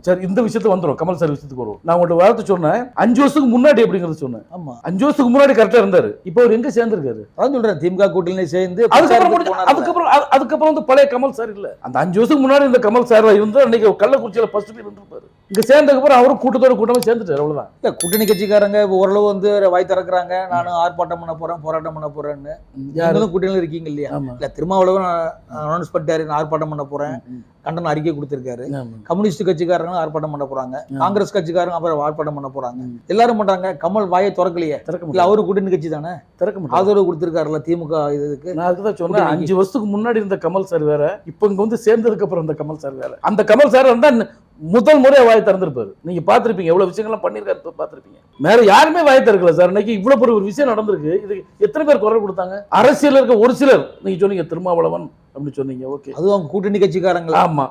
சரி இந்த விஷயத்துக்கு வந்துடும் கமல் சார் விஷயத்துக்கு வரும் நான் உங்கள்ட்ட வார்த்தை சொன்னேன். அஞ்சு வருஷத்துக்கு முன்னாடி அப்படிங்கறது சொன்னேன். ஆமா. அஞ்சு வருஷத்துக்கு முன்னாடி கரெக்டா இருந்தாரு. இப்போ அவர் எங்க சேர்ந்திருக்காரு? அதான் சொல்றேன். திமுக கூட்டணி சேர்ந்து அதுக்கப்புறம். அதுக்கப்புறம் அது- அதுக்கப்புறம் வந்து பழைய கமல் சார் இல்ல. அந்த அஞ்சு வருஷத்துக்கு முன்னாடி இந்த கமல் சார் இருந்து அன்னைக்கு கள்ளக்குறிச்சியில ஃபர்ஸ்ட் பேர் இருந்திருப்பாரு. இங்க சேர்ந்ததுக்கு அப்புறம் அவரும் கூட்டத்தோட கூட்டமா சேர்ந்துட்டாரு. அவ்வளவுதான். இல்ல, கூட்டணி கட்சிக்காரங்க ஓரளவு வந்து வாய் திறக்கிறாங்க. நானும் ஆர்ப்பாட்டம் பண்ண போறேன் போராட்டம் பண்ண போறேன்னு. யாரு? நீங்களும் கூட்டணியில இருக்கீங்க இல்லையா? இல்ல திருமாவளவன் அனௌன்ஸ் பண்ணிட்டாரு நான் ஆர்ப்பாட்டம் பண்ண போறேன். கண்டன அறிக்கை கொடுத்திருக்காரு. கம்யூனிஸ்ட் கட்சிக்காரங்களும் ஆர்ப்பாட்டம் பண்ண போறாங்க. காங்கிரஸ் கட்சிக்காரங்க அப்புறம் ஆர்ப்பாட்டம் பண்ண போறாங்க. எல்லாரும் பண்றாங்க. கமல் வாயை திறக்கலையே. இல்ல முடியாது அவரு கூட்டணி கட்சி தானே? திறக்க முடியாது ஆதரவு கொடுத்திருக்காருல்ல திமுக இதுக்கு. நான் அதுதான் சொன்னேன். அஞ்சு வருஷத்துக்கு முன்னாடி இருந்த கமல் சார் வேற இப்போ இங்க வந்து சேர்ந்ததுக்கு அப்புறம் இந்த கமல் சார் வேற. அந்த கமல் சார் வந்தா ந- முதல் முறை வாய் திறந்திருப்பாரு. நீங்க பாத்திருப்பீங்க எவ்வளவு விஷயங்கள்லாம் பண்ணிருக்காரு இப்ப பாத்திருப்பீங்க வேற யாருமே வாய் திறக்கல சார். இன்னைக்கு இவ்வளவு பெரிய ஒரு விஷயம் நடந்திருக்கு. இது எத்தனை பேர் குரல் கொடுத்தாங்க? அரசியல் இருக்க ஒரு சிலர். நீங்க சொன்னீங்க திருமாவளவன் அப்படின்னு சொன்னீங்க ஓகே அதுவும் அவங்க கூட்டணி கட்சிக்காரங்களா? ஆமா.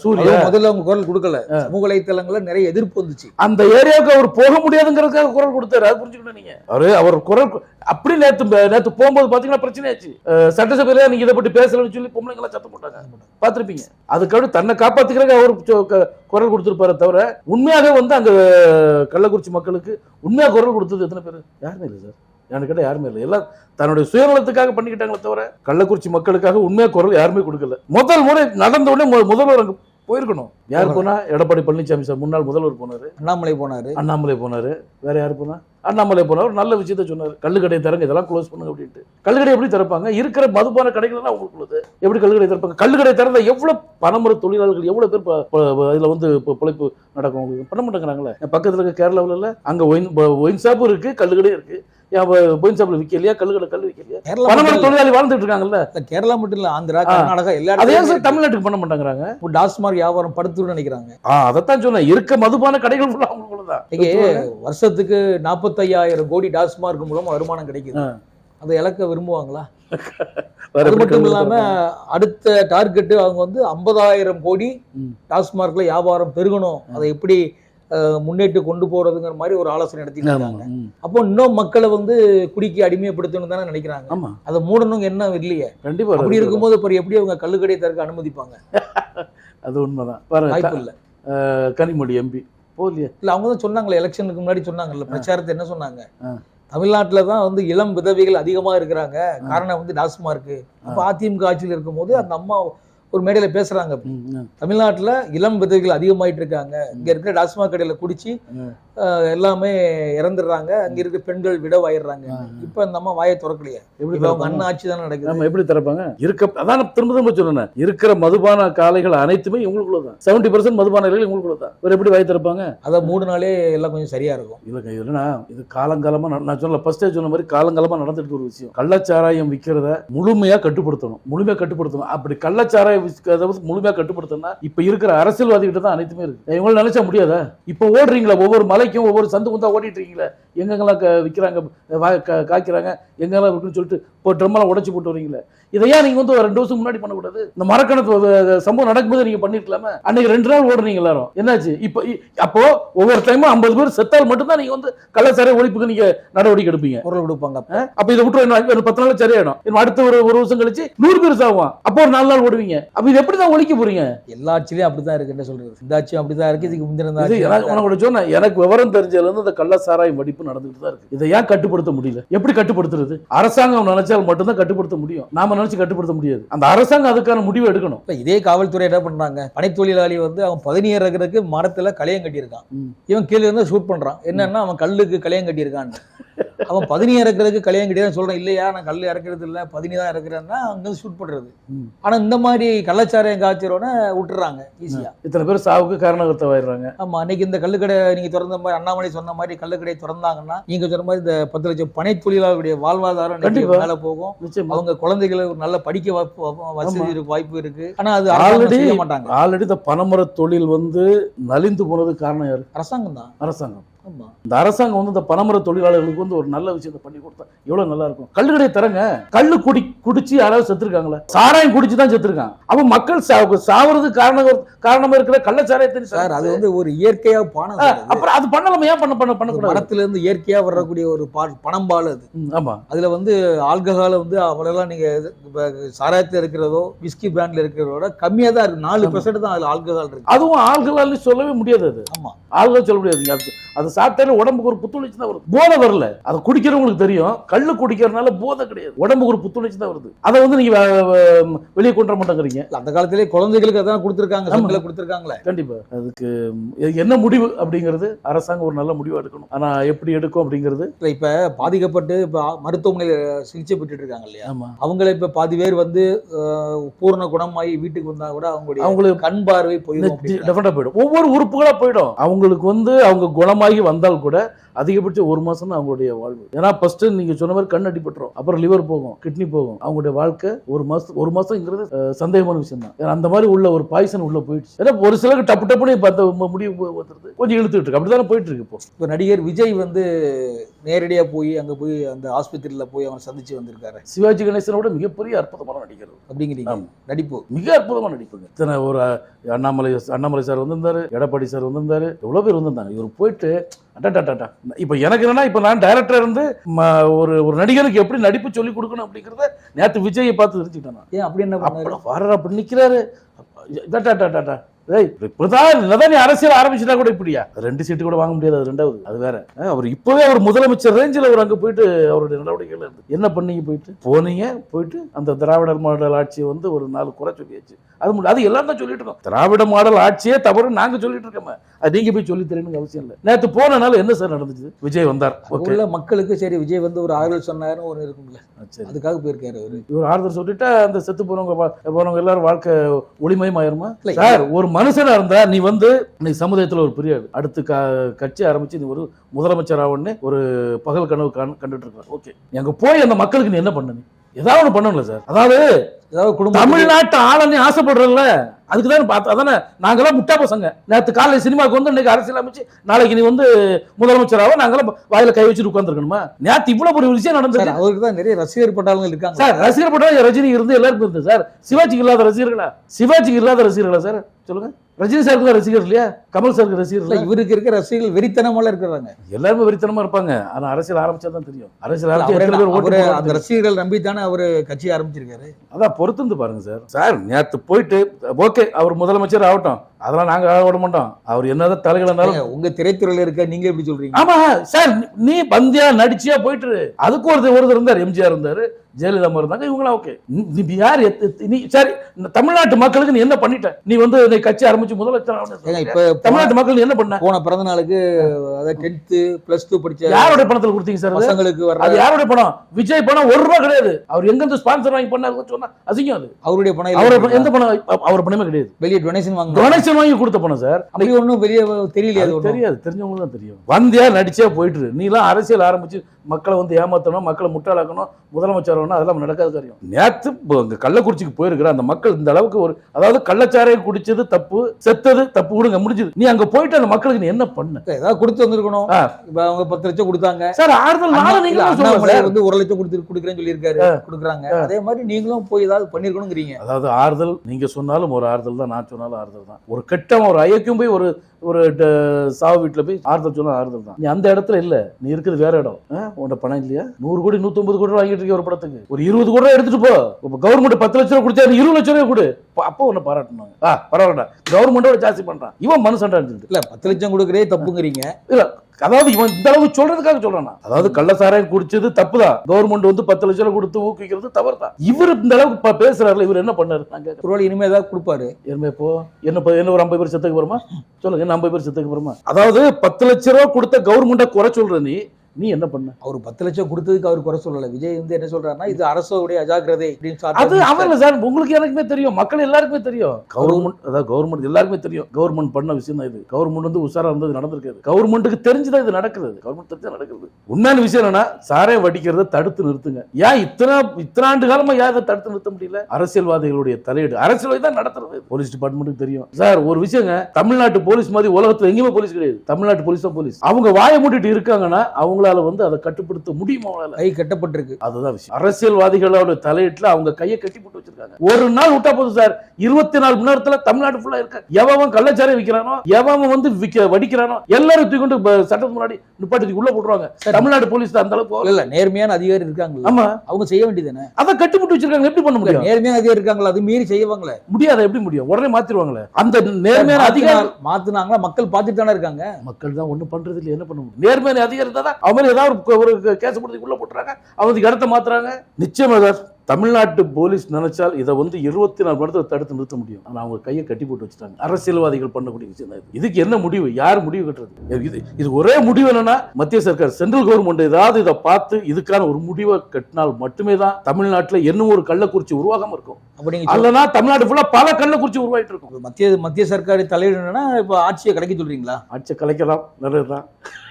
சூர்யா முதல்ல அவங்க குரல் கொடுக்கல. சமூக வலைத்தளங்கள்ல நிறைய எதிர்ப்பு வந்துச்சு. அந்த ஏரியாவுக்கு அவர் போக முடியாதுங்கிறதுக்காக குரல் கொடுத்தாரு. அது புரிஞ்சுக்கணும் நீங்க? அவரு அவர் குரல் அப்படி நேத்து நேத்து போகும்போது பாத்தீங்கன்னா பிரச்சனை ஆச்சு. சட்டசபையில நீங்க இதை பத்தி பேசலன்னு சொல்லி பொம்பளைங்க எல்லாம் சத்தம் போட்டாங்க. பாத்திருப்பீங்க. அதுக்கடுத்து தன்னை காப்பாத்திக்கிறதுக்கு அவர் குரல் கொடுத்திருப்பாரு தவிர உண்மையாக வந்து அங்க கள்ளக்குறிச்சி மக்களுக்கு உண்மையா குரல் கொடுத்தது எத்தனை பேர்? யாருமே இல்லை சார். எனக்கு கேட்ட யாருமே இல்லை. எல்லாம் தன்னுடைய சுயநலத்துக்காக பண்ணிக்கிட்டாங்களே தவிர கள்ளக்குறிச்சி மக்களுக்காக உண்மையா குரல் யாருமே கொடுக்கல. முதல் முறை நடந்த உடனே முதல்வர் அங்க போயிருக்கணும். யார் போனா? எடப்பாடி பழனிசாமி சார் முன்னாள் முதல்வர் போனாரு. அண்ணாமலை போனாரு. அண்ணாமலை போனாரு. வேற யாரு போனா? அண்ணாமலை போனவர் நல்ல விஷயத்த சொன்னார். கள்ளுக்கடையை திறங்க இதெல்லாம் க்ளோஸ் பண்ணுங்க அப்படின்ட்டு. கள்ளுக்கடை எப்படி திறப்பாங்க? இருக்கிற மதுபான கடைகள் அவங்களுக்கு உள்ளது. எப்படி கள்ளுக்கடை திறப்பாங்க? கள்ளுக்கடை திறந்தா எவ்வளவு பணமுறை தொழிலாளர்கள் எவ்வளவு பேர் இதுல வந்து பிழைப்பு நடக்கும்? பண்ண மாட்டேங்கிறாங்களே. பக்கத்துல இருக்க கேரளாவில் இல்ல அங்க ஒயின் ஒயின் ஷாப்பும் இருக்கு கள்ளுக்கடையும் இருக்கு. ஏன் ஒயின் ஷாப்ல விற்கலையா கள்ளுக்கடை கல் விற்கலையா இல்ல. தொழிலாளி வாழ்ந்துட்டு இருக்காங்கல்ல. கேரளா மட்டும் இல்ல ஆந்திரா. கர்நாடகா எல்லா அதே சார். தமிழ்நாட்டுக்கு பண்ண மாட்டேங்கிறாங்க? இப்போ வியாபாரம் படுத்துன்னு நினைக்கிறாங்க. அதைத்தான் சொன்னேன். இருக்க மதுபான கடைகள் ஃபுல்லாக தான் இங்க நாற்பத்தையாயிரம் கோடி டாஸ்மார்க் மூலம் வருமானம் கிடைக்குது. அதை இழக்க விரும்புவாங்களா? அது மட்டும் இல்லாம அடுத்த டார்கெட் அவங்க வந்து ஐம்பதாயிரம் கோடி. டாஸ்மார்க்ல வியாபாரம் பெருகணும். அதை எப்படி முன்னேற்றி கொண்டு போறதுங்கிற மாதிரி ஒரு ஆலோசனை நடத்திட்டு இருக்காங்க. அப்போ இன்னும் மக்களை வந்து குடிக்கு அடிமைப்படுத்தணும் தானே நினைக்கிறாங்க. அதை மூடணும் என்ன இல்லையே. கண்டிப்பா அப்படி இருக்கு. இருக்கும்போது அப்புறம் எப்படி அவங்க கள்ளுக்கடை திறக்க அனுமதிப்பாங்க? அது உண்மைதான். வாய்ப்பு இல்ல. கனிமொழி எம்பி. போலியே. இல்ல அவங்க தான் சொன்னாங்களே எலெக்ஷனுக்கு முன்னாடி சொன்னாங்கல்ல பிரச்சாரத்தை என்ன சொன்னாங்க. தமிழ்நாட்டுல தான் வந்து இளம் விதவைகள் அதிகமா இருக்கிறாங்க. காரணம் வந்து டாஸ்மார்க் அப்ப அதிமுக ஆட்சியில் இருக்கும்போது அந்த அம்மா ஒரு மேடையில ம். தமிழ்நாட்டுல இளம் விதவைகள் அதிகமாயிட்டு இருக்காங்க இங்க இருக்கிற டாஸ்மாக் கடையில குடிச்சு எல்லாமே இறந்துடுறாங்க. அங்க இருக்க பெண்கள் விடவாயிடுறாங்க இப்ப அந்த அம்மா வாயை திறக்கலையே. எப்படி அவங்க? அண்ணன் ஆட்சி தானே நடக்குது. ஆமா எப்படி திறப்பாங்க? இருக்க அதான் திரும்ப திரும்ப சொன்னேன் இருக்கிற மதுபான காலைகள் அனைத்துமே இவங்களுக்குள்ள தான் செவன்டி பர்சன்ட் மதுபான காலைகள் இவங்களுக்குள்ள தான் வேற எப்படி வாய் திறப்பாங்க? அதை மூணுனாலே எல்லாம் கொஞ்சம் சரியா இருக்கும். இல்லைங்க இதுனா இது காலங்காலமா நட- நான் சொன்ன ஃபர்ஸ்டே சொன்ன மாதிரி காலங்காலமா நடந்துட்டு ஒரு விஷயம். கள்ளச்சாராயம் விற்கிறத முழுமையா கட்டுப்படுத்தணும். முழுமையா கட்டுப்படுத்தணும். அப்படி கள்ளச்சாராயம் விற்கிறத வந்து முழுமையா கட்டுப்படுத்தணும்னா இப்ப இருக்கிற அரசியல்வாதிகிட்ட தான் அனைத்துமே இருக்கு. இவங்களால நினைச்சா முடியாதா? இப்ப ஓடுறீங்களா? ஒவ்வொரு மலைக்கும் ஒவ்வொரு சந்து குந்தா ஓடிட்டு இருக்கீங்களா? எங்கெங்கெல்லாம் விற்கிறாங்க காய்க்கிறாங்க? எங்கெல்லாம் இருக்குன்னு சொல்லிட்டு இப்போ ட்ரம்மெல்லாம் உடைச்சு போட்டு வரீங்களே? இதையா நீங்க வந்து ரெண்டு வருஷம் முன்னாடி பண்ணக்கூடாது? இந்த மரக்கணத்து சம்பவம் நடக்கும்போது நீங்க பண்ணிருக்கலாமே? அன்னைக்கு ரெண்டு நாள் ஓடுறீங்க எல்லாரும். என்னாச்சு? இப்போ அப்போ ஒவ்வொரு டைமும் ஐம்பது பேர் செத்தால் மட்டும்தான் நீங்க வந்து கள்ளச்சாரை ஒழிப்புக்கு நீங்க நடவடிக்கை எடுப்பீங்க. குரல் கொடுப்பாங்க அப்ப. இதை விட்டு பத்து நாள் சரியாயிடும். அடுத்த ஒரு ஒரு வருஷம் கழிச்சு நூறு பேர் சாவான் அப்போ ஒரு நாலு நாள் ஓடுவீங்க. அப்ப இது எப்படி தான் ஒழிக்க போறீங்க? எல்லா ஆட்சியிலயும் அப்படிதான் இருக்கு என்ன சொல்றது. இந்த ஆட்சியும் அப்படிதான் இருக்கு. இதுக்கு முந்தின இது ஆட்சி எனக்கு உனக்கு சொன்னேன். எனக்கு விவரம் தெரிஞ்சதுல இருந்து இந்த கள்ளச்சாராயம் வெடிப்பு நடந்துட்டு தான் இருக்கு. இதை ஏன் கட்டுப்படுத்த முடியல? எப்படி கட்டுப்படுத்துறது? அரசாங்கம் நினைச்சால் மட்டும்தான் கட்டுப்படுத்த முடியும். நாம நினைச்சு கட்டுப்படுத்த முடியாது. அந்த அரசாங்கம் அதுக்கான முடிவு எடுக்கணும். இப்ப இதே காவல்துறை என்ன பண்றாங்க? பனைத்தொழிலாளி வந்து அவன் பதினேழு இருக்கிறதுக்கு மரத்துல கலையம் கட்டியிருக்கான். இவன் கீழே இருந்து ஷூட் பண்றான். என்னன்னா அவன் கல்லுக்கு கலையம் கட்டியிருக்கான்னு. அவன் பதினி இறக்குறதுக்கு கலையம் கட்டி சொல்றான். இல்லையா நான் கல் இறக்குறது இல்ல பதினி தான் இறக்குறேன்னா அங்க ஷூட் பண்றது. ஆனா இந்த மாதிரி கள்ளச்சாராயம் காய்ச்சறோட விட்டுறாங்க ஈஸியா இத்தனை பேர் சாவுக்கு காரணகர்த்தவாயிடுறாங்க. ஆமா அன்னைக்கு இந்த கள்ளுக்கடை நீங்க திறந்த மாதிரி அண்ணாமலை சொன்ன மாதிரி கள்ளுக்கடை திறந்தாங்கன்னா நீங்க சொன்ன மாதிரி இந்த பத்து லட்சம் பனை தொழிலாளர்களுடைய வாழ்வாதாரம். மேல போகும். அவங்க குழந்தைகளை நல்ல படிக்க வசதி. இருக்கு வாய்ப்பு இருக்கு. ஆனா அது ஆல்ரெடி செய்ய மாட்டாங்க. ஆல்ரெடி இந்த பனைமர தொழில் வந்து நலிந்து போனதுக்கு காரணம் யாரு? அரசாங்கம் தான். அரசாங்கம். ஆமா. இந்த அரசாங்கம் வந்து இந்த பனைமர தொழிலாளர்களுக்கு வந்து ஒரு நல்ல விஷயத்தை பண்ணி கொடுத்தா எவ்வளவு நல்லா இருக்கும்? கள்ளுக்கடையை தரங்க. கள்ளு குடி குடிச்சு யாராவது செத்துருக்காங்களா? சாராயம் குடிச்சு தான் செத்துருக்காங்க அப்ப மக்கள் சா- சாவறதுக்கு காரணம் காரணமா இருக்கிற கள்ளச்சாராயத்தை சார் அது வந்து ஒரு இயற்கையா பானம் சார் அது. அப்புறம் அது பண்ணலாமா? ஏன் பண்ண பண்ண பண்ணக்கூடாது? மரத்துல இருந்து இயற்கையா வரக்கூடிய ஒரு பா- பனம்பால் அது. ம், ஆமா. அதுல வந்து ஆல்கஹால வந்து அவ்வளோலாம் நீங்க இது- இப்ப சாராயத்துல இருக்கிறதோ விஸ்கி பிராண்ட்ல இருக்கிறதோட கம்மியா தான் இருக்கு. நாலு பெர்சென்ட் தான் அதுல ஆல்கஹால் இருக்கு. அதுவும் ஆள்களால் சொல்லவே முடியாது அது. ஆமா. ஆள்கள் சொல்ல முடியாதுங்க அது அது சாப்பிட்டாலே உடம்புக்கு ஒரு புத்துணர்ச்சி தான் வருது. போதை வரல. அதை குடிக்கிறவங்களுக்கு தெரியும். கள்ளு குடிக்கிறதுனால போதை கிடையாது. உடம்புக்கு ஒரு புத்துணர்ச்சி தான் வருது. அதை வந்து நீங்க வெளியே கொண்டு வர மாட்டேங்கிறீங்க. அந்த காலத்திலே குழந்தைகளுக்கு அதான் கொடுத்துருக்காங்க. சங்கில கொடுத்துருக்காங்களே. கண்டிப்பா. அதுக்கு என்ன முடிவு அப்படிங்கிறது அரசாங்கம் ஒரு நல்ல முடிவு எடுக்கணும். ஆனா எப்படி எடுக்கும் அப்படிங்கிறது? இல்ல இப்ப பாதிக்கப்பட்டு இப்ப மருத்துவமனையில சிகிச்சை பெற்றுட்டு இருக்காங்க இல்லையா அவங்கள இப்ப பாதி பேர் வந்து பூரண குணமாகி வீட்டுக்கு வந்தா கூட அவங்களுடைய அவங்களுக்கு கண் பார்வை போயிடும் போயிடும். ஒவ்வொரு உறுப்புகளா போயிடும். அவங்களுக்கு வந்து அவங்க குணமாகி வந்தால் கூட அதிகபட்சம் ஒரு மாசம் தான் அவங்களுடைய வாழ்வு. ஏன்னா ஃபர்ஸ்ட் நீங்க சொன்ன மாதிரி கண் அடிபட்டுரும். அப்புறம் லிவர் போகும் கிட்னி போகும். அவங்களுடைய வாழ்க்கை ஒரு மாசம் ஒரு மாசம்ங்கிறது சந்தேகமான விஷயம் தான் ஏன்னா அந்த மாதிரி உள்ள ஒரு பாய்சன் உள்ள போயிடுச்சு. ஏன்னா ஒரு சிலருக்கு டப்பு டப்புன்னு பார்த்த முடிவு வந்துருது. கொஞ்சம் இழுத்துட்டு இருக்கு. அப்படிதானே போயிட்டு இருக்கு இப்போ நடிகர் விஜய் வந்து நேரடியா போய் அங்க போய் அந்த ஆஸ்பத்திரியில போய் அவன் சந்திச்சு வந்திருக்காரு. சிவாஜி கணேசனோட மிகப்பெரிய அற்புதமான நடிகர் அப்படிங்கிறீங்க. நடிப்பு. மிக அற்புதமா நடிப்புங்க. இத்தனை ஒரு அண்ணாமலை அண்ணாமலை சார் வந்திருந்தாரு எடப்பாடி சார் வந்திருந்தாரு எவ்வளவு பேர் வந்திருந்தாங்க. இவர் போயிட்டு அட்டா இப்போ எனக்கு என்னன்னா இப்போ நான் டைரக்டர் இருந்து ஒரு ஒரு நடிகனுக்கு எப்படி நடிப்பு சொல்லி கொடுக்கணும் அப்படிங்கிறத நேற்று விஜயை பார்த்து தெரிஞ்சுக்கிட்டேன் ஏன் அப்படி என்ன வர்ற அப்படி நிக்கிறாரு. டா ஏய் இப்பதான் என்னதான் நீ அரசியல் ஆரம்பிச்சுட்டா கூட இப்படியா? ரெண்டு சீட்டு கூட வாங்க முடியாது அது ரெண்டாவது. அது வேற. அவர் இப்பவே அவர் முதலமைச்சர் ரேஞ்சில் அவர் அங்க போயிட்டு அவருடைய நடவடிக்கைகள் இருந்து என்ன பண்ணீங்க போயிட்டு? போனீங்க போயிட்டு அந்த திராவிடர் மாடல் ஆட்சியை வந்து ஒரு நாலு குறை சொல்லியாச்சு. அது முடியும் அது எல்லாம் தான் சொல்லிட்டு இருக்கோம். திராவிட மாடல் ஆட்சியே தவறு நாங்க சொல்லிட்டு இருக்கோமே. அது நீங்க போய் சொல்லி தெரியணுங்க அவசியம் இல்லை. நேத்து போனனால என்ன சார் நடந்துச்சு? விஜய் வந்தார். உள்ள மக்களுக்கு சரி விஜய் வந்து ஒரு ஆறுதல் சொன்னாருன்னு ஒரு இருக்கும்ல. அதுக்காக போயிருக்காரு அவரு. இவர் ஆறுதல் சொல்லிட்டா அந்த செத்து போனவங்க போனவங்க எல்லாரும் வாழ்க்கை ஒளிமயமாயிருமா? இல்ல, சார் ஒரு மனுஷனா இருந்தா நீ வந்து நீ சமுதாயத்துல ஒரு பெரிய அடுத்து க- கட்சி ஆரம்பிச்சு நீ ஒரு முதலமைச்சர் ஆகணும்னு ஒரு பகல் கனவு காண்- கண்டுட்டு இருக்க. ஓகே. நீ அங்க போய் அந்த மக்களுக்கு நீ என்ன பண்ண நீ? ஏதாவது ஒண்ணு பண்ணணும்ல சார். அதாவது ஏதாவது குடும்பம் தமிழ்நாட்டு ஆள நீ ஆசைப்படுறல அதுக்கு தான் பார்த்து அதானே நாங்கெல்லாம் முட்டா பசங்க. நேத்து காலையில சினிமாவுக்கு வந்து இன்னைக்கு அரசியல் அமைச்சு நாளைக்கு நீ வந்து முதலமைச்சராக நாங்கெல்லாம் வாயில கை வச்சுட்டு உட்காந்துருக்கணுமா நேத்து இவ்வளவு ஒரு விஷயம் நடந்தது. சார் அவருக்கு தான் நிறைய ரசிகர் பட்டாளங்கள் இருக்காங்க. சார் ரசிகர் படம் ரஜினி இருந்து எல்லாருக்கும் இருந்து சார் சிவாஜிக்கு இல்லாத ரசிகர்களா? சிவாஜிக்கு இல்லாத ரசிகர்களா சார்? சொல்லுங்க. ரஜினி சாருக்கு தான் ரசிகர் இல்லையா? கமல் சாருக்கு ரசிகர் இல்ல இவருக்கு இருக்க ரசிகர்கள் வெறித்தனமால இருக்கிறாங்க. எல்லாருமே வெறித்தனமா இருப்பாங்க. ஆனா அரசியல் ஆரம்பிச்சா தான் தெரியும். அரசியல் அந்த ரசிகர்கள் நம்பி தானே அவரு கட்சி ஆரம்பிச்சிருக்காரு. அதான் பொறுத்திருந்து பாருங்க சார். சார் நேத்து போயிட்டு ஓகே அவர் முதலமைச்சர் ஆகட்டும். அதெல்லாம் நாங்க ஆக விட மாட்டோம். அவர் என்னதான் தலைகளனாலும் ஏங்க, உங்க திரைத்துறையில இருக்க நீங்க எப்படி சொல்றீங்க? ஆமா சார் நீ- பந்தியா நடிச்சியா போயிட்டு. அதுக்கு ஒரு ஒருத்தர் இருந்தார் எம்ஜிஆர் இருந்தாரு ஜெயலலிதா இருந்தாங்க இவங்களாம் ஓகே. நீ யார்? நீ சரி தமிழ்நாட்டு மக்களுக்கு நீ என்ன பண்ணிட்ட? நீ வந்து கட்சி ஆரம்பிச்சு முதலமைச்சர் சொல்றியா? இப்ப தமிழ்நாட்டு மக்கள் நீ என்ன பண்ண? போன பிறந்த நாளுக்கு அதாவது டென்த்து பிளஸ் டூ படிச்ச யாருடைய பணத்துல கொடுத்தீங்க சார்? பசங்களுக்கு அது யாருடைய பணம்? விஜய் பணம் ஒரு ரூபாய் கிடையாது. அவர் எங்க இருந்து ஸ்பான்சர் வாங்கி பண்ணாரு சொன்னா அசிங்கம் அது. அவருடைய பணம் அவரோட எந்த பணம்? அவ- அவர் பணமே கிடையாது. வெளியே டொனேஷன் வாங்க. டொனேஷன் வாங்கி கொடுத்த பணம் சார் அப்படி ஒண்ணும் வெளியே தெரியலையே. தெரியாது தெரிஞ்சவங்களுக்கு தான் தெரியும். வந்தியா நடிச்சே போயிட்டு இரு. நீலாம் அரசியல் ஆரம்பிச்சு மக்களை வந்து ஏமாத்தணும் மக்களை முட்டாளாக்கணும் முதலமைச்சர் ஆகணும் அதெல்லாம் நடக்காத காரியம். இப்போ அங்க கள்ளக்குறிச்சிக்கு போயிருக்கிற அந்த மக்கள் இந்த அளவுக்கு ஒரு அதாவது கள்ளச்சாரையை குடிச்சது தப்பு செத்தது தப்பு விடுங்க முடிஞ்சது. நீ அங்க போயிட்டு அந்த மக்களுக்கு நீ என்ன பண்ண? ஏதாவது கொடுத்து வந்திருக்கணும். இப்ப அவங்க பத்து லட்சம் கொடுத்தாங்க. சார் ஆறுதல் அண்ணா- நானும் நீங்க இல்ல, தான் சொல்லுங்க அண்ணாமலை சார். வந்து ஒரு லட்சம் கொடுத்து கொடுக்குறேன்னு சொல்லியிருக்காரு கொடுக்குறாங்க. அதே மாதிரி நீங்களும் போய் ஏதாவது பண்ணிருக்கணுங்கிறீங்க. அதாவது ஆறுதல் நீங்க சொன்னாலும் ஒரு ஆறுதல் தான் நான் சொன்னாலும் ஆறுதல் தான். ஒரு கெட்டம் ஒரு ஐயக்கும் போய் ஒரு ஒரு ட- சாவு வீட்டுல போய் ஆறுதல் சொன்னா ஆறுதல் தான். நீ அந்த இடத்துல இல்ல நீ இருக்குது வேற இடம். ஆ? உன்கிட்ட பணம் இல்லையா? நூறு கோடி நூத்தொன்பது கோடி ரூபா வாங்கிட்டு இருக்க ஒரு படத்துக்கு? ஒரு இருபது கோடி ரூபா எடுத்துட்டு போ. இப்ப கவர்மெண்ட் பத்து லட்சம் ரூபா கொடுத்தா இருபது லட்சம் ரூபாய் கொடு. அப்ப- உன்னை பாராட்டணும். ஆ பரவாயில்ல கவர்மெண்டோட ஜாஸ்தி பண்றான். இவன் மனுஷன்டா இல்ல பத்து லட்சம் கொடுக்குறே தப்புங்கிறீங்க. இல்ல அதாவது இவன் இந்த அளவுக்கு சொல்றதுக்காக சொல்றான் அதாவது கள்ளசாராயம் குடிச்சது தப்புதான் கவர்மெண்ட் வந்து பத்து லட்சம் ரூபாய் கொடுத்து ஊக்குவிக்கிறது தவறு தான் இவர் இந்த அளவுக்கு ப- பேசுறாருல இவர் என்ன பண்ணாரு? கேட்கறேன். ஒருவேளை இனிமே ஏதாவது கொடுப்பாரு. என்ன இப்போ என்ன என்ன ஒரு ஐம்பது பேர் செத்துக்கு போறோமா? சொல்லுங்க என்ன ஐம்பது பேர் செத்துக்கு போறோமா? அதாவது பத்து லட்ச ரூபா கொடுத்த கவர்மெண்ட்டை குறை சொல்ற நீ நீ என்ன பண்ண? அவர் பத்து லட்சம் கொடுத்ததுக்கு அவர் குறை சொல்லல. விஜய் வந்து என்ன சொல்றாருன்னா இது அரசோடைய அஜாக்கிரதை அப்படின்னு அது அவர்ல சார் உங்களுக்கு எனக்குமே தெரியும். மக்கள் எல்லாருக்குமே தெரியும். கவர்மெண்ட் அதாவது கவர்மெண்ட் எல்லாருக்குமே தெரியும். கவர்மெண்ட் பண்ண விஷயம் தான் இது. கவர்மெண்ட் வந்து உஷாரா இருந்தது நடந்திருக்காது. கவர்மெண்ட்டுக்கு தெரிஞ்சுதான் இது நடக்குது. கவர்மெண்ட் தெரிஞ்சா நடக்குது. உண்மையான விஷயம் என்னன்னா சாரை வடிக்கிறத தடுத்து நிறுத்துங்க. ஏன் இத்தனை இத்தனை ஆண்டு காலமா ஏன் இதை தடுத்து நிறுத்த முடியல? அரசியல்வாதிகளுடைய தலையீடு. அரசியல்வாதி தான் நடத்துறது. போலீஸ் டிபார்ட்மெண்ட்டுக்கு தெரியும். சார் ஒரு விஷயங்க தமிழ்நாட்டு போலீஸ் மாதிரி உலகத்துல எங்கேயுமே போலீஸ் கிடையாது. தமிழ்நாட்டு போலீஸ் தான் போலீஸ். அவங்க வாயை மூடிட்டு இருக்காங்கன்னா அவங்களால வந்து அதை கட்டுப்படுத்த முடியுமா அவங்களால? கை கட்டப்பட்டிருக்கு. அதுதான் விஷயம். அரசியல்வாதிகளோட தலையீட்டுல அவங்க கையை கட்டி போட்டு வச்சிருக்காங்க. ஒரு நாள் விட்டா போதும் சார். இருபத்தி நாலு மணி நேரத்துல தமிழ்நாடு ஃபுல்லா இருக்க. எவன் கள்ளச்சாரை விக்கிறானோ எவன் வந்து விக்க வடிக்கிறானோ எல்லாரும் தூக்கி கொண்டு சட்டத்துக்கு முன்னாடி நிப்பாட்டி உள்ள போட்டுருவாங்க. தமிழ்நாடு போலீஸ் அந்த அளவுக்கு இல்ல நேர்மையான அதிகாரி இருக்காங்கல்ல ஆமா. அவங்க செய்ய வேண்டியதானே அதை கட்டி போட்டு வச்சிருக்காங்க எப்படி பண்ண முடியும்? நேர்மையான அதிகாரி இருக்காங்களா அது மீறி செய்வாங்களே? முடியாது எப்படி முடியும்? உடனே மாத்திருவாங்களே. அந்த நேர்மையான அதிகாரி மாத்துனாங்களா மக்கள் பார்த்துட்டு தானே இருக்காங்க. மக்கள் தான் ஒண்ணும் பண்றது இல்ல என்ன பண்ண முடியும்? நேர்மையான அதிகாரி தான் மேல ஏதாவது ஒரு- கேஸ் போட்டு உள்ள போட்டுறாங்க. அவனுக்கு இடத்த மாத்துறாங்க. நிச்சயமா சார். தமிழ்நாட்டு போலீஸ் நினைச்சால் இதை வந்து இருபத்தி நாலு மணி தடுத்து நிறுத்த முடியும். ஆனா அவங்க கையை கட்டி போட்டு வச்சுட்டாங்க. அரசியல்வாதிகள் பண்ணக்கூடிய விஷயம் தான் இது. இதுக்கு என்ன முடிவு? யார் முடிவு கட்டுறது? இது இது ஒரே முடிவு என்னன்னா மத்திய சர்க்கார் சென்ட்ரல் கவர்மெண்ட் ஏதாவது இதை பார்த்து இதுக்கான ஒரு முடிவை கட்டினால் மட்டுமே தான் தமிழ்நாட்டுல இன்னும் ஒரு கள்ளக்குறிச்சி உருவாகாம இருக்கும். அப்படி நீங்க அல்லனா தமிழ்நாடு ஃபுல்லா பல கள்ளக்குறிச்சி உருவாயிட்டு இருக்கும். மத்திய மத்திய சர்க்கார் தலையிடணும்னா இப்ப ஆட்சியை கிடைக்க சொல்றீங்களா? ஆட்சியை கலைக்கலாம். நல்லதுதான்.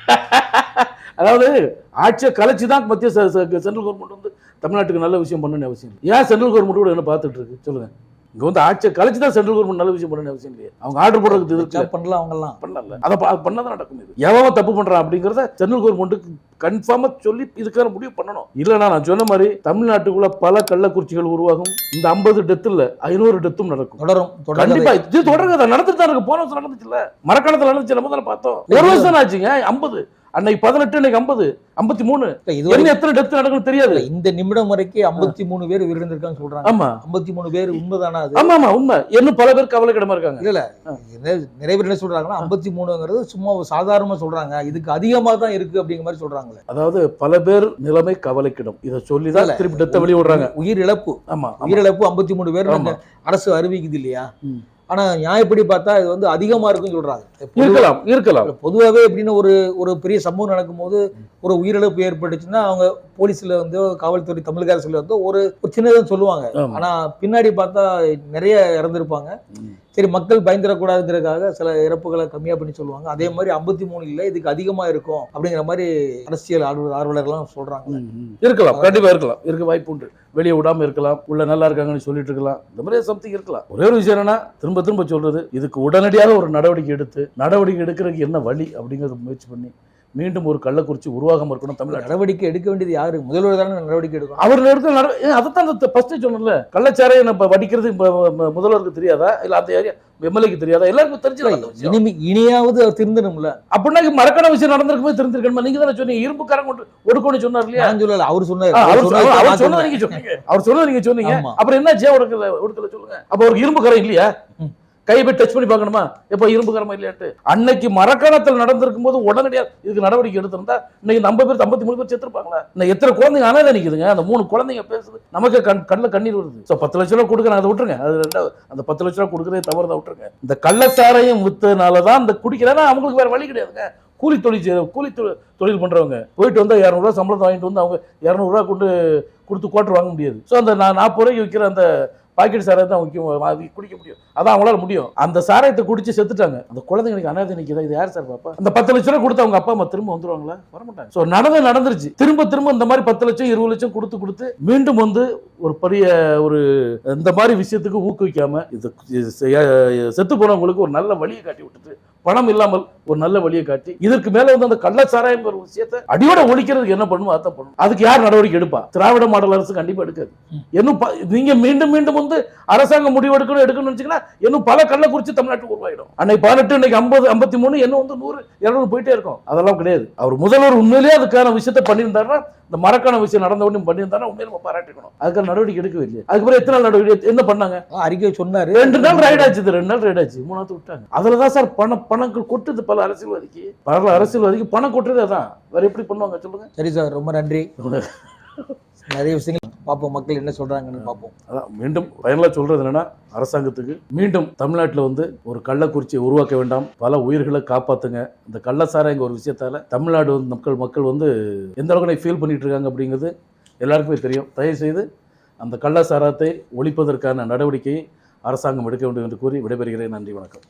அதாவது ஆட்சியை கலைச்சு தான் மத்திய சென்ட்ரல் கவர்மெண்ட் வந்து தமிழ்நாட்டுக்கு நல்ல விஷயம் பண்ணணும்னு அவசியம் இல்லை. ஏன் சென்ட்ரல் கவர்மெண்ட் கூட என்ன பார்த்துட்டு இருக்கு? சொல்லுங்க. இங்க வந்து ஆட்சியை கலைச்சு தான் சென்ட்ரல் கவர்மெண்ட் நல்ல விஷயம் பண்ணணும்னு அவசியம் இல்லையே. அவங்க ஆர்டர் போடுறதுக்கு ஜாப் பண்ணலாம் அவங்க எல்லாம் பண்ணல. அதை ப- அது பண்ணதான் நடக்கும் இது. எவன் தப்பு பண்றான் அப்படிங்கறத சென்ட்ரல் கவர்மெண்ட்டுக்கு கன்ஃபார்மா சொல்லி இதுக்கான முடிவு பண்ணணும். இல்லைன்னா நான் சொன்ன மாதிரி தமிழ்நாட்டுக்குள்ள பல கள்ளக்குறிச்சிகள் உருவாகும். இந்த ஐம்பது டெத் இல்ல ஐநூறு டெத்தும் நடக்கும். தொடரும். கண்டிப்பா. இது தொடர்கதை நடந்துட்டு தான் இருக்கு. போன வருஷம் நடந்துச்சுல்ல. மரக்காலத்துல நடந்துச்சு. நம்ம தானே பார்த்தோம். ஒரு வருஷம் ஆச்சுங்க. ஐம்பது. அன்னைக்கு பதினெட்டு இன்னைக்கு ஐம்பது ஐம்பத்தி மூணு. இது என்ன எத்தனை டெத் நடக்கும் தெரியாது. இந்த நிமிடம் வரைக்கும் ஐம்பத்தி மூணு பேர் உயிரிழந்திருக்காங்க சொல்றாங்க. ஆமா. ஐம்பத்தி மூணு பேர் உண்மைதானா அது? ஆமா ஆமா உண்மை. இன்னும் பல பேர் கவலைக்கிடமா இருக்காங்க. இல்ல என்ன- நிறைய பேர் என்ன சொல்றாங்கன்னா ஐம்பத்தி மூணுங்கிறது சும்மா சாதாரணமா சொல்றாங்க. இதுக்கு அதிகமா தான் இருக்கு அப்படிங்கிற மாதிரி சொல்றாங்களே. அதாவது பல பேர் நிலைமை கவலைக்கிடும். இதை சொல்லிதான். திருப்பி டெத்த வெளிய விடுறாங்க உயிர் இழப்பு ஆமா. உயிரிழப்பு ஐம்பத்தி மூணு பேர். அரசு அறிவிக்குது இல்லையா. ஆனா நியாயப்படி பார்த்தா இது வந்து அதிகமா இருக்குன்னு சொல்றாங்க இருக்கலாம் இருக்கலாம் பொதுவாகவே எப்படின்னு ஒரு ஒரு பெரிய சம்பவம் நடக்கும்போது ஒரு உயிரிழப்பு ஏற்பட்டுச்சுன்னா அவங்க போலீஸ்ல வந்து காவல்துறை தமிழக அரசுல வந்து ஒரு ஒரு சின்னதாக சொல்லுவாங்க. ஆனா பின்னாடி பார்த்தா நிறைய இறந்திருப்பாங்க. சரி மக்கள் பயந்துடக்கூடாதுங்கிறதுக்காக சில இறப்புகளை கம்மியா பண்ணி சொல்லுவாங்க. அதே மாதிரி ஐம்பத்தி மூணு இல்லை இதுக்கு அதிகமா இருக்கும் அப்படிங்கிற மாதிரி அரசியல் ஆர்வலர் ஆர்வலர்லாம் சொல்றாங்க. இருக்கலாம் கண்டிப்பா இருக்கலாம். இருக்க வாய்ப்பு உண்டு. வெளியே விடாம இருக்கலாம் உள்ள நல்லா இருக்காங்கன்னு சொல்லிட்டு இருக்கலாம். இந்த மாதிரி சம்திங் இருக்கலாம். ஒரே ஒரு விஷயம் என்னன்னா திரும்ப திரும்ப சொல்றது இதுக்கு உடனடியாக ஒரு நடவடிக்கை எடுத்து நடவடிக்கை எடுக்கிறதுக்கு என்ன வழி அப்படிங்கறத முயற்சி பண்ணி மீண்டும் ஒரு கள்ளக்குறிச்சி உருவாகாம இருக்கணும். தமிழ்நாடு நடவடிக்கை எடுக்க வேண்டியது யாரு? முதல்வர் தானே நடவடிக்கை எடுக்கணும். அவர் எடுத்த அதைத்தான் ஃபர்ஸ்ட் சொன்னல கள்ளச்சாரையை நம்ம வடிக்கிறது முதல்வருக்கு தெரியாதா? இல்ல அந்த ஏரியா எம்எல்ஏக்கு தெரியாதா? எல்லாருக்கும் தெரிஞ்சு இனிமே இனியாவது அவர் திருந்தணும்ல. அப்படின்னா மறக்கான விஷயம் நடந்திருக்குமே தெரிஞ்சிருக்கணுமா நீங்க தானே சொன்னீங்க. இரும்புக்காரன் கொண்டு ஒடுக்கணும்னு சொன்னார் இல்லையா? சொல்லல அவர் சொன்னாரு. அவர் சொன்னது-. நீங்க சொன்னீங்க. அவர் சொன்னதை நீங்க சொன்னீங்க. அப்புறம் என்ன ஜே ஒடுக்கல ஒடுக்கல சொல்லுங்க. அப்ப ஒரு இரும்பு கரம் இல்லையா? கை போய் டச் பண்ணி பார்க்கணுமா? எப்போ இரும்பு கரமா இல்லையாட்டு அன்னைக்கு மரக்கணத்தில் நடந்திருக்கும் போது உடனடியாக இதுக்கு நடவடிக்கை எடுத்திருந்தா இன்னைக்கு நம்ம பேர் ஐம்பத்தி மூணு பேர் செத்துருப்பாங்களா? இன்னும் எத்தனை குழந்தைங்க அனாதை நிற்குதுங்க அந்த மூணு குழந்தைங்க பேசுது. நமக்கு கண் கண்ணில் கண்ணீர் வருது. ஸோ பத்து லட்ச ரூபா கொடுக்குறேன் அதை விட்டுருங்க. அது ரெண்டாவது அந்த பத்து லட்ச ரூபா கொடுக்குறதே தவறு தான் விட்டுருங்க. இந்த கள்ளச்சாரையும் வித்தனால தான் இந்த குடிக்கிறேன்னா அவங்களுக்கு வேற வழி கிடையாதுங்க. கூலி தொழில் செய்ய கூலி தொழில் தொழில் போயிட்டு வந்தால் இரநூறுவா சம்பளத்தை வாங்கிட்டு வந்து அவங்க இரநூறுவா கொண்டு கொடுத்து குவாட்டர் வாங்க முடியாது. ஸோ அந்த நான் நாற்பது ரூபாய்க்கு விற்கிற அந்த பாக்கெட் சாராயத்தை தான் முக்கியம். அது குடிக்க முடியும். அதான் அவங்களால முடியும். அந்த சாராயத்தை குடிச்சு செத்துட்டாங்க. அந்த குழந்தைங்களுக்கு அனாதை நிற்கிதா இது யார் சார் பாப்பா? அந்த பத்து லட்சம் ரூபா கொடுத்து அவங்க அப்பா அம்மா திரும்ப வந்துருவாங்களா? வரமாட்டாங்க. ஸோ நடந்து நடந்துருச்சு. திரும்ப திரும்ப இந்த மாதிரி பத்து லட்சம் இருபது லட்சம் கொடுத்து கொடுத்து மீண்டும் வந்து ஒரு பெரிய ஒரு இந்த மாதிரி விஷயத்துக்கு ஊக்குவிக்காம இது செ- செத்து போனவங்களுக்கு ஒரு நல்ல வழியை காட்டி விட்டுட்டு பணம் இல்லாமல் ஒரு நல்ல வழியை காட்டி இதற்கு மேல வந்து அந்த கள்ளச்சாராயம் ஒரு விஷயத்தை அடியோட ஒழிக்கிறதுக்கு என்ன பண்ணுமோ அதான் பண்ணணும். அதுக்கு யார் நடவடிக்கை எடுப்பா? திராவிட மாடல் அரசு கண்டிப்பா எடுக்காது. இன்னும் நீங்க மீண்டும் மீண்டும் வந்து அரசாங்கம் முடிவு எடுக்கணும் எடுக்கணும்னு நினைச்சீங்கன்னா இன்னும் பல கள்ளக்குறிச்சி தமிழ்நாட்டுக்கு உருவாயிடும். அன்னைக்கு பதினெட்டு இன்னைக்கு ஐம்பது ஐம்பத்தி மூணு இன்னும் வந்து நூறு இருநூறு போயிட்டே இருக்கும். அதெல்லாம் கிடையாது. அவர் முதல்வர் உண்மையிலேயே அதுக்கான விஷயத்தை பண்ணியிருந்தாருன்னா இந்த மரக்கான விஷயம் நடந்த உடனே பண்ணியிருந்தாருன்னா உண்மையில நம்ம பாராட்டிக்கணும். அதுக்கான நடவடிக்கை எடுக்கவே இல்லை அதுக்கப்புறம் எத்தனை நாள் நடவடிக்கை என்ன பண்ணாங்க? அறிக்கை சொன்னாரு. ரெண்டு நாள் ரைட் ஆச்சு ரெண்டு நாள் ரைட் ஆச்சு. மூணாவது விட்டாங்க. அதுல தான் சார் பணம் பணம் கொட்டுது பல அரசியல்வாதிக்கு. பல அரசியல்வாதிக்கு பணம் கொட்டுறது அதான். வேற எப்படி பண்ணுவாங்க? சொல்லுங்க. சரி சார் ரொம்ப நன்றி. நிறைய விஷயங்கள் பார்ப்போம். மக்கள் என்ன சொல்றாங்கன்னு பார்ப்போம். அதான் மீண்டும் ஃபைனலாக சொல்றது என்னன்னா அரசாங்கத்துக்கு மீண்டும் தமிழ்நாட்டில் வந்து ஒரு கள்ளக்குறிச்சியை உருவாக்க வேண்டாம். பல உயிர்களை காப்பாத்துங்க. இந்த கள்ளசாராயங்க ஒரு விஷயத்தால தமிழ்நாடு வந்து மக்கள் மக்கள் வந்து எந்த அளவுக்கு ஃபீல் பண்ணிட்டு இருக்காங்க அப்படிங்கிறது எல்லாருக்குமே தெரியும். தயவு செய்து அந்த கள்ளசாராயத்தை ஒழிப்பதற்கான நடவடிக்கையை அரசாங்கம் எடுக்க வேண்டும் என்று கூறி விடைபெறுகிறேன். நன்றி வணக்கம்.